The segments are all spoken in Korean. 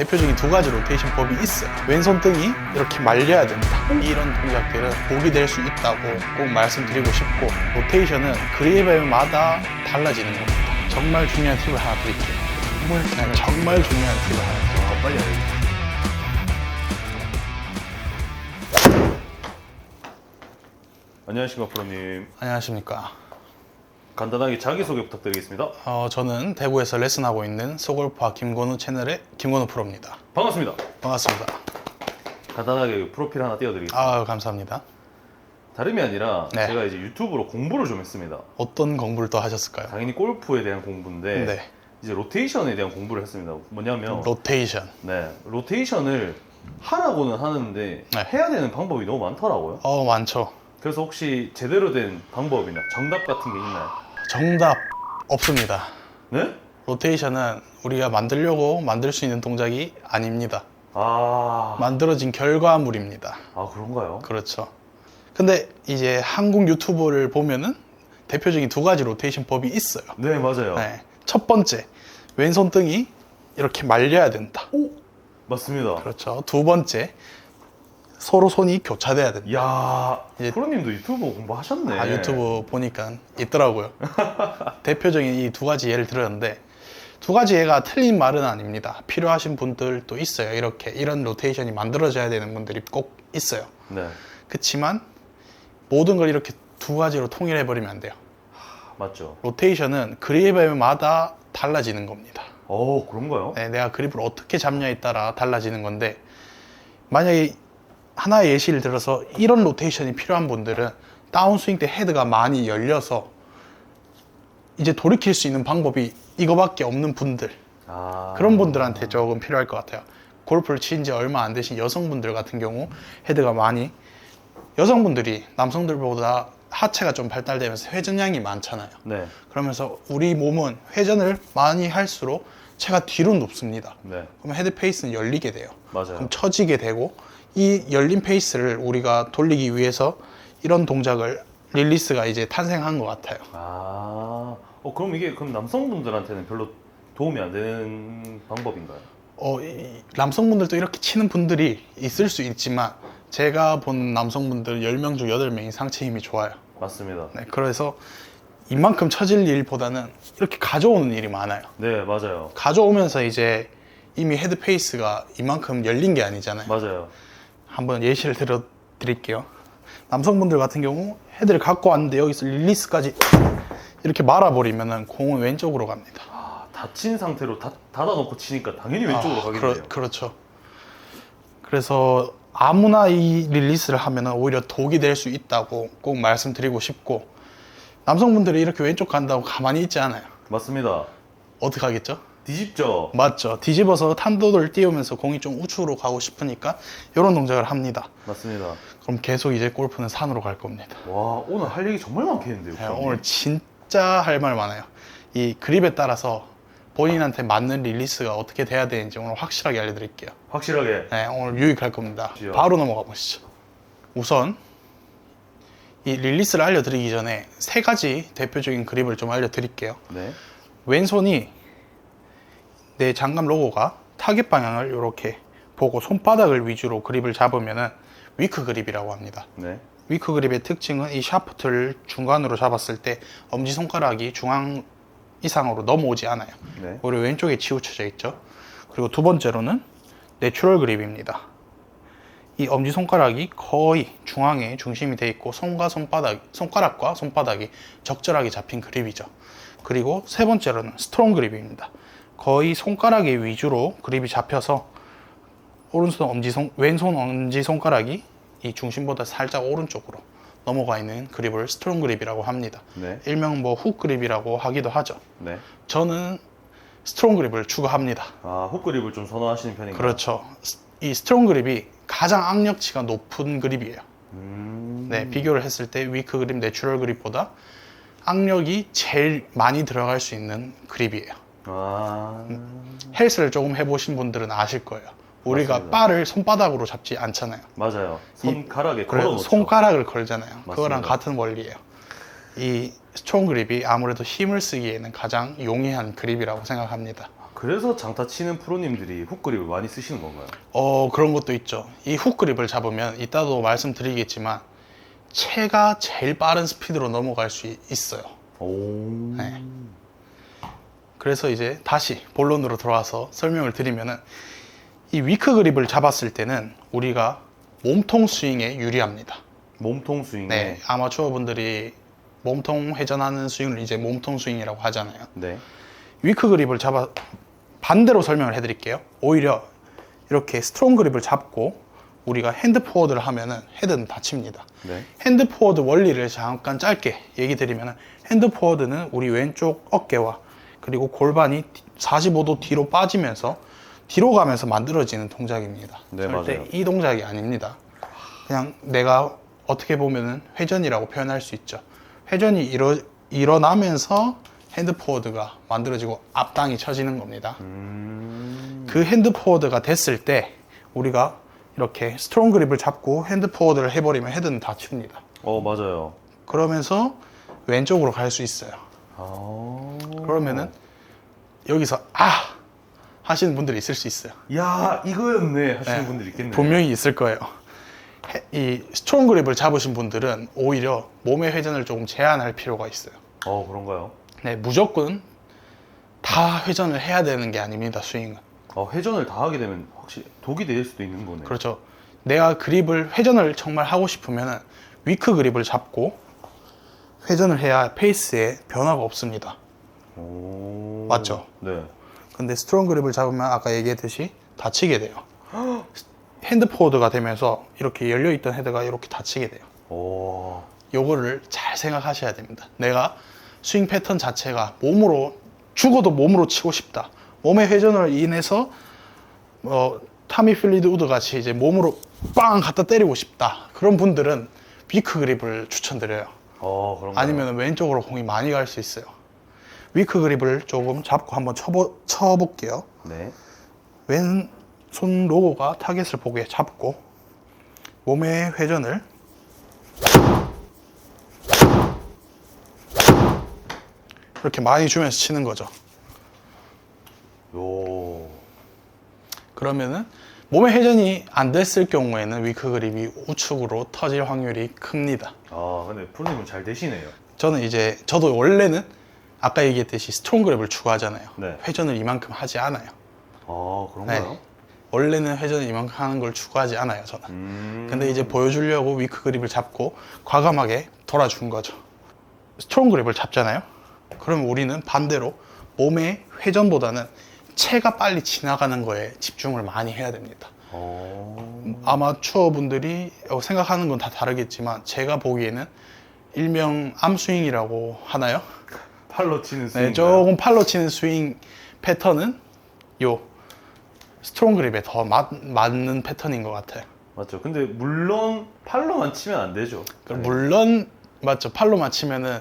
대표적인 두 가지 로테이션 법이 있어요. 왼손 등이 이렇게 말려야 된다. 이런 동작들은 복이 될 수 있다고 꼭 말씀드리고 싶고 로테이션은 그립마다 달라지는 겁니다. 정말 중요한 팁을 하나 드릴게요. 정말, 네, 정말 중요한 팁을 하나 드릴게요. 아, 빨리 알려주세요. 안녕하십니까 프로님. 안녕하십니까. 간단하게 자기소개 부탁드리겠습니다. 어, 저는 대구에서 레슨하고 있는 소골파 김건우 채널의 김건우 프로입니다. 반갑습니다. 반갑습니다. 간단하게 프로필 하나 띄워드리겠습니다. 아 감사합니다. 다름이 아니라 네. 제가 이제 유튜브로 공부를 좀 했습니다. 어떤 공부를 또 하셨을까요? 당연히 골프에 대한 공부인데 네. 이제 로테이션에 대한 공부를 했습니다. 뭐냐면 로테이션. 네 로테이션을 하라고는 하는데 네. 해야 되는 방법이 너무 많더라고요. 어 많죠. 그래서 혹시 제대로 된 방법이나 정답 같은 게 있나요? 정답 없습니다. 네? 로테이션은 우리가 만들려고 만들 수 있는 동작이 아닙니다. 아, 만들어진 결과물입니다. 아 그런가요? 그렇죠. 근데 이제 한국 유튜브를 보면은 대표적인 두 가지 로테이션 법이 있어요. 네 맞아요. 네. 첫 번째, 왼손 등이 이렇게 말려야 된다. 맞습니다. 그렇죠. 두 번째, 서로 손이 교차돼야 된다. 이제- 프로님도 유튜브 공부하셨네. 아, 유튜브 보니까 있더라고요. 대표적인 이 두 가지 예를 들었는데 두 가지 예가 틀린 말은 아닙니다. 필요하신 분들도 있어요. 이렇게 이런 로테이션이 만들어져야 되는 분들이 꼭 있어요. 네 그렇지만 모든 걸 이렇게 두 가지로 통일해 버리면 안 돼요. 맞죠. 로테이션은 그립마다 달라지는 겁니다. 어 그런가요? 네, 내가 그립을 어떻게 잡냐에 따라 달라지는 건데 만약에 하나의 예시를 들어서 이런 로테이션이 필요한 분들은 다운스윙 때 헤드가 많이 열려서 이제 돌이킬 수 있는 방법이 이거밖에 없는 분들 아 그런 분들한테 조금 필요할 것 같아요. 골프를 친 지 얼마 안 되신 여성분들 같은 경우 헤드가 많이 여성분들이 남성들보다 하체가 좀 발달되면서 회전량이 많잖아요. 네, 그러면서 우리 몸은 회전을 많이 할수록 체가 뒤로 눕습니다. 네 그럼 헤드 페이스는 열리게 돼요. 맞아요. 그럼 처지게 되고 이 열린 페이스를 우리가 돌리기 위해서 이런 동작을 릴리스가 이제 탄생한 것 같아요. 아, 어 그럼 이게 그럼 남성분들한테는 별로 도움이 안 되는 방법인가요? 어, 이- 남성분들도 이렇게 치는 분들이 있을 수 있지만 제가 본 남성분들 10명 중 8명이 상체 힘이 좋아요. 맞습니다. 네, 그래서 이만큼 처질 일보다는 이렇게 가져오는 일이 많아요. 네 맞아요. 가져오면서 이제 이미 헤드 페이스가 이만큼 열린 게 아니잖아요. 맞아요. 한번 예시를 들어 드릴게요. 남성분들 같은 경우 헤드를 갖고 왔는데 여기서 릴리스까지 이렇게 말아버리면은 공은 왼쪽으로 갑니다. 아, 다친 상태로 다, 닫아놓고 치니까 당연히 왼쪽으로 아, 가겠네요. 그러, 그렇죠. 그래서 아무나 이 릴리스를 하면은 오히려 독이 될 수 있다고 꼭 말씀드리고 싶고 남성분들이 이렇게 왼쪽 간다고 가만히 있지 않아요. 맞습니다. 어떻게 하겠죠? 뒤집죠. 맞죠. 뒤집어서 탄도를 띄우면서 공이 좀 우측으로 가고 싶으니까 이런 동작을 합니다. 맞습니다. 그럼 계속 이제 골프는 산으로 갈 겁니다. 와 오늘 할 얘기 정말 많겠는데요. 네? 오늘 진짜 할 말 많아요. 이 그립에 따라서 본인한테 맞는 릴리스가 어떻게 돼야 되는지 오늘 확실하게 알려드릴게요. 확실하게 네, 오늘 유익할 겁니다. 그렇지요. 바로 넘어가 보시죠. 우선 이 릴리스를 알려드리기 전에 세 가지 대표적인 그립을 좀 알려드릴게요. 네 왼손이 내 장갑 로고가 타겟 방향을 이렇게 보고 손바닥을 위주로 그립을 잡으면은 위크 그립이라고 합니다. 네. 위크 그립의 특징은 이 샤프트를 중간으로 잡았을 때 엄지 손가락이 중앙 이상으로 넘어오지 않아요. 네. 오히려 왼쪽에 치우쳐져 있죠. 그리고 두 번째로는 내추럴 그립입니다. 이 엄지 손가락이 거의 중앙에 중심이 돼 있고 손과 손바닥, 손가락과 손바닥이 적절하게 잡힌 그립이죠. 그리고 세 번째로는 스트롱 그립입니다. 거의 손가락에 위주로 그립이 잡혀서 오른손 엄지손, 왼손 엄지손가락이 이 중심보다 살짝 오른쪽으로 넘어가 있는 그립을 스트롱 그립이라고 합니다. 네. 일명 뭐 훅 그립이라고 하기도 하죠. 네. 저는 스트롱 그립을 추구합니다. 아 훅 그립을 좀 선호하시는 편인가요? 그렇죠. 스- 이 스트롱 그립이 가장 악력치가 높은 그립이에요. 음... 네, 비교를 했을 때 위크 그립, 내추럴 그립보다 악력이 제일 많이 들어갈 수 있는 그립이에요. 아 헬스를 조금 해보신 분들은 아실 거예요. 우리가 맞습니다. 바를 손바닥으로 잡지 않잖아요. 맞아요. 손가락에 걸어놓죠. 손가락을 걸잖아요. 그거랑 맞습니다. 같은 원리예요. 이 스트롱 그립이 아무래도 힘을 쓰기에는 가장 용이한 그립이라고 생각합니다. 그래서 장타 치는 프로님들이 훅 그립을 많이 쓰시는 건가요? 어 그런 것도 있죠. 이 훅 그립을 잡으면 이따도 말씀드리겠지만 채가 제일 빠른 스피드로 넘어갈 수 이- 있어요. 오. 네. 그래서 이제 다시 본론으로 돌아와서 설명을 드리면은 이 위크 그립을 잡았을 때는 우리가 몸통 스윙에 유리합니다. 몸통 스윙에. 네, 아마추어 분들이 몸통 회전하는 스윙을 이제 몸통 스윙이라고 하잖아요. 네. 위크 그립을 잡아 반대로 설명을 해드릴게요. 오히려 이렇게 스트롱 그립을 잡고 우리가 핸드 포워드를 하면은 헤드는 다칩니다. 네. 핸드 포워드 원리를 잠깐 짧게 얘기 드리면은 핸드 포워드는 우리 왼쪽 어깨와 그리고 골반이 45도 뒤로 빠지면서 뒤로 가면서 만들어지는 동작입니다. 네, 절대 맞아요. 이 동작이 아닙니다. 그냥 내가 어떻게 보면은 회전이라고 표현할 수 있죠. 회전이 일어, 일어나면서 핸드 포워드가 만들어지고 앞당이 쳐지는 겁니다. 음. 그 핸드 포워드가 됐을 때 우리가 이렇게 스트롱 그립을 잡고 핸드 포워드를 해버리면 헤드는 다칩니다. 어, 맞아요. 그러면서 왼쪽으로 갈 수 있어요. 아. 그러면은 여기서 아 하시는 분들이 있을 수 있어요. 야, 이거였네 하시는 네. 분들 있겠네요. 분명히 있을 거예요. 해- 이 스트롱 그립을 잡으신 분들은 오히려 몸의 회전을 조금 제한할 필요가 있어요. 어, 그런가요? 네, 무조건 다 회전을 해야 되는 게 아닙니다. 스윙은. 어, 회전을 다 하게 되면 확실히 독이 될 수도 있는 거네요. 그렇죠. 내가 그립을 회전을 정말 하고 싶으면은 위크 그립을 잡고 회전을 해야 페이스에 변화가 없습니다. 오. 맞죠? 네. 근데 스트롱 그립을 잡으면 아까 얘기했듯이 다치게 돼요. 핸드 포워드가 되면서 이렇게 열려 있던 헤드가 이렇게 다치게 돼요. 오. 요거를 잘 생각하셔야 됩니다. 내가 스윙 패턴 자체가 몸으로 죽어도 몸으로 치고 싶다. 몸의 회전을 인해서 어, 타미 필리드 우드 같이 이제 몸으로 빵 갖다 때리고 싶다. 그런 분들은 위크 그립을 추천드려요. 어, 그런가요? 아니면 왼쪽으로 공이 많이 갈 수 있어요. 위크 그립을 조금 잡고 한번 쳐보, 쳐볼게요. 네. 왼손 로고가 타겟을 보게 잡고 몸의 회전을 이렇게 많이 주면서 치는 거죠. 요. 그러면은 몸의 회전이 안 됐을 경우에는 위크 그립이 우측으로 터질 확률이 큽니다. 아, 근데 프로님은 잘 되시네요. 저는 이제 저도 원래는 아까 얘기했듯이 스트롱 그립을 추구하잖아요. 네. 회전을 이만큼 하지 않아요. 아, 그런가요? 네. 원래는 회전을 이만큼 하는 걸 추구하지 않아요. 저는. 음. 근데 이제 보여주려고 위크 그립을 잡고 과감하게 돌아준 거죠. 스트롱 그립을 잡잖아요. 그럼 우리는 반대로 몸의 회전보다는 체가 빨리 지나가는 거에 집중을 많이 해야 됩니다. 어. 아마추어 분들이 생각하는 건 다 다르겠지만 제가 보기에는 일명 암스윙이라고 하나요? 팔로 치는 스윙. 네, 조금 팔로 치는 스윙 패턴은 요 스트롱 그립에 더 맞, 맞는 패턴인 것 같아요. 맞죠. 근데 물론 팔로만 치면 안 되죠. 그 물론 맞죠 팔로 맞히면은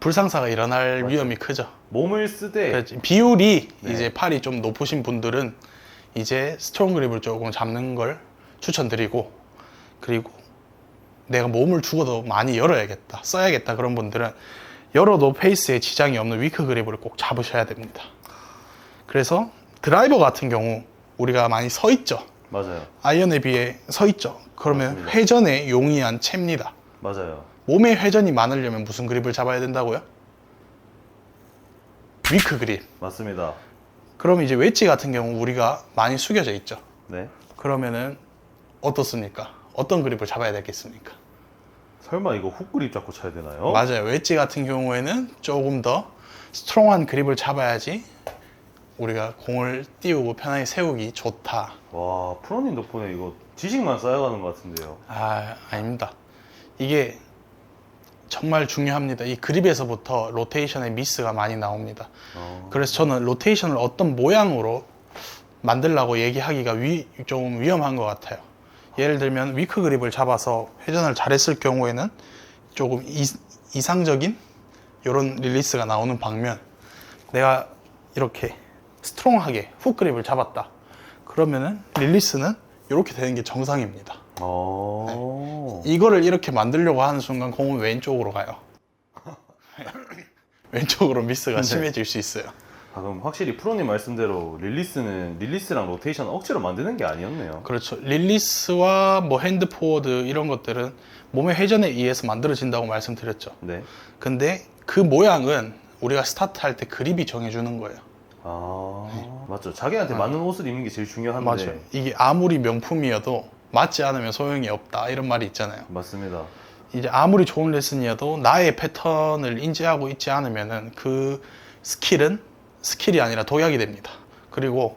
불상사가 일어날 위험이 크죠. 몸을 쓰되 그렇지. 비율이 네. 이제 팔이 좀 높으신 분들은 이제 스트롱 그립을 조금 잡는 걸 추천드리고 그리고 내가 몸을 죽어도 많이 열어야겠다 써야겠다 그런 분들은 열어도 페이스에 지장이 없는 위크 그립을 꼭 잡으셔야 됩니다. 그래서 드라이버 같은 경우 우리가 많이 서 있죠. 맞아요. 아이언에 비해 서 있죠. 그러면 맞습니다. 회전에 용이한 채입니다. 맞아요. 몸에 회전이 많으려면 무슨 그립을 잡아야 된다고요? 위크 그립. 맞습니다. 그럼 이제 웨지 같은 경우 우리가 많이 숙여져 있죠. 네. 그러면은 어떻습니까? 어떤 그립을 잡아야 되겠습니까? 설마 이거 훅 그립 잡고 쳐야 되나요? 맞아요. 웨지 같은 경우에는 조금 더 스트롱한 그립을 잡아야지 우리가 공을 띄우고 편하게 세우기 좋다. 와, 프로님 덕분에 이거 지식만 쌓여가는 것 같은데요. 아, 아닙니다. 이게 정말 중요합니다. 이 그립에서부터 로테이션의 미스가 많이 나옵니다. 어. 그래서 저는 로테이션을 어떤 모양으로 만들라고 얘기하기가 위, 좀 위험한 것 같아요. 예를 들면 위크 그립을 잡아서 회전을 잘했을 경우에는 조금 이, 이상적인 이런 릴리스가 나오는 방면 내가 이렇게 스트롱하게 훅 그립을 잡았다. 그러면은 릴리스는 이렇게 되는 게 정상입니다. 어. 이거를 이렇게 만들려고 하는 순간 공은 왼쪽으로 가요. 왼쪽으로 미스가 네. 심해질 수 있어요. 아, 그럼 확실히 프로님 말씀대로 릴리스는 릴리스랑 로테이션 억지로 만드는 게 아니었네요. 그렇죠. 릴리스와 뭐 핸드 포워드 이런 것들은 몸의 회전에 의해서 만들어진다고 말씀드렸죠. 네. 근데 그 모양은 우리가 스타트 할 때 그립이 정해주는 거예요. 아 맞죠. 자기한테 맞는 옷을 입는 게 제일 중요한데. 네. 맞아요. 이게 아무리 명품이어도 맞지 않으면 소용이 없다 이런 말이 있잖아요. 맞습니다. 이제 아무리 좋은 레슨이어도 나의 패턴을 인지하고 있지 않으면은 그 스킬은 스킬이 아니라 독약이 됩니다. 그리고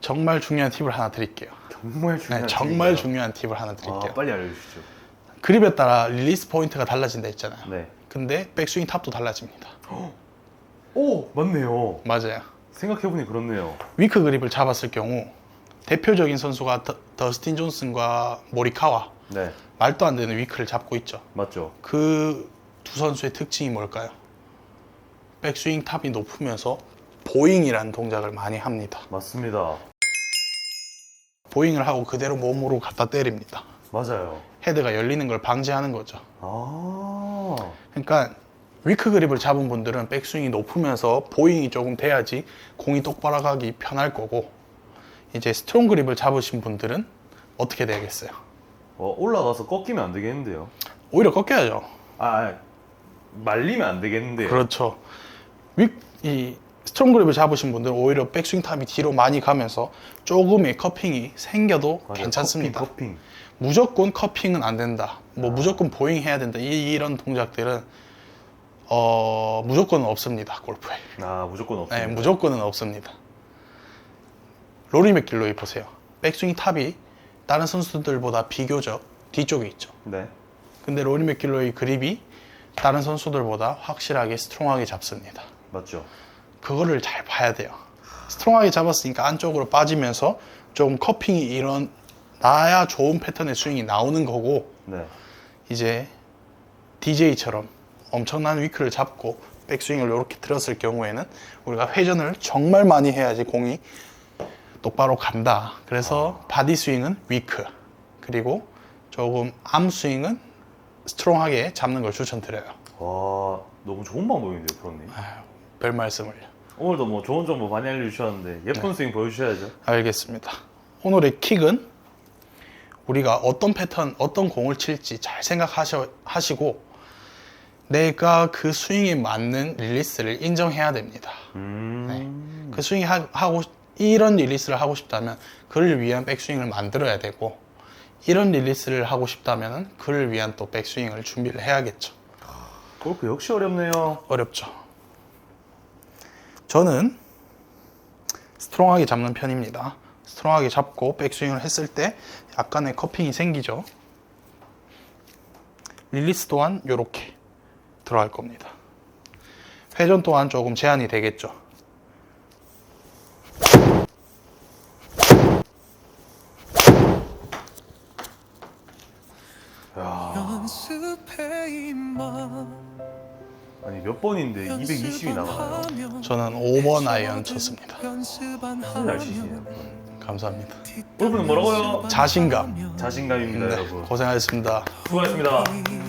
정말 중요한 팁을 하나 드릴게요. 정말 네, 중요한 정말 팁이네요. 중요한 팁을 하나 드릴게요. 아 빨리 알려주시죠. 그립에 따라 릴리스 포인트가 달라진다 했잖아요. 네. 근데 백스윙 탑도 달라집니다. 오 맞네요. 맞아요. 생각해보니 그렇네요. 위크 그립을 잡았을 경우 대표적인 선수가 더, 더스틴 존슨과 모리카와 네 말도 안 되는 위크를 잡고 있죠. 맞죠. 그 두 선수의 특징이 뭘까요? 백스윙 탑이 높으면서 보잉이라는 동작을 많이 합니다. 맞습니다. 보잉을 하고 그대로 몸으로 갖다 때립니다. 맞아요. 헤드가 열리는 걸 방지하는 거죠. 아 그러니까 위크 그립을 잡은 분들은 백스윙이 높으면서 보잉이 조금 돼야지 공이 똑바로 가기 편할 거고 이제 스트롱 그립을 잡으신 분들은 어떻게 되겠어요? 어, 올라가서 꺾이면 안 되겠는데요. 오히려 꺾여야죠. 아, 아 말리면 안 되겠는데요. 그렇죠. 위, 이 스트롱 그립을 잡으신 분들은 오히려 백스윙 탑이 뒤로 많이 가면서 조금의 커핑이 생겨도 맞아요. 괜찮습니다. 커핑, 커핑. 무조건 커핑은 안 된다. 뭐 무조건 보잉 해야 된다. 이, 이런 동작들은 어 무조건은 없습니다. 골프에. 아 무조건 없습니다. 네, 무조건은 없습니다. 로리 맥길로이 보세요. 백스윙 탑이 다른 선수들보다 비교적 뒤쪽에 있죠. 네. 근데 로리 맥길로이 그립이 다른 선수들보다 확실하게 스트롱하게 잡습니다. 맞죠. 그거를 잘 봐야 돼요. 스트롱하게 잡았으니까 안쪽으로 빠지면서 좀 커핑이 일어나야 좋은 패턴의 스윙이 나오는 거고 네. 이제 DJ처럼 엄청난 위크를 잡고 백스윙을 이렇게 들었을 경우에는 우리가 회전을 정말 많이 해야지 공이 똑바로 간다. 그래서 바디 스윙은 위크 그리고 조금 암 스윙은 스트롱하게 잡는 걸 추천드려요. 와 너무 좋은 방법인데요, 프로님. 별 말씀을요. 오늘도 뭐 좋은 정보 많이 알려주셨는데 네. 예쁜 스윙 보여주셔야죠. 알겠습니다. 오늘의 킥은 우리가 어떤 패턴, 어떤 공을 칠지 잘 생각하시고 내가 그 스윙에 맞는 릴리스를 인정해야 됩니다. 음. 그 스윙이 하, 하고 이런 릴리스를 하고 싶다면 그를 위한 백스윙을 만들어야 되고 이런 릴리스를 하고 싶다면 그를 위한 또 백스윙을 준비를 해야겠죠. 골프 역시 어렵네요. 어렵죠. 저는 스트롱하게 잡는 편입니다. 스트롱하게 잡고 백스윙을 했을 때 약간의 커핑이 생기죠. 릴리스 또한 이렇게 들어갈 겁니다. 회전 또한 조금 제한이 되겠죠. 야, 연습해 임마 아니 몇 번인데 220이 나가요. 저는 5번 아이언 쳤습니다. 무슨 날씨시네요. 감사합니다. 골프는 뭐라고요? 자신감. 자신감입니다, 네, 여러분. 고생하셨습니다. 수고하셨습니다. 이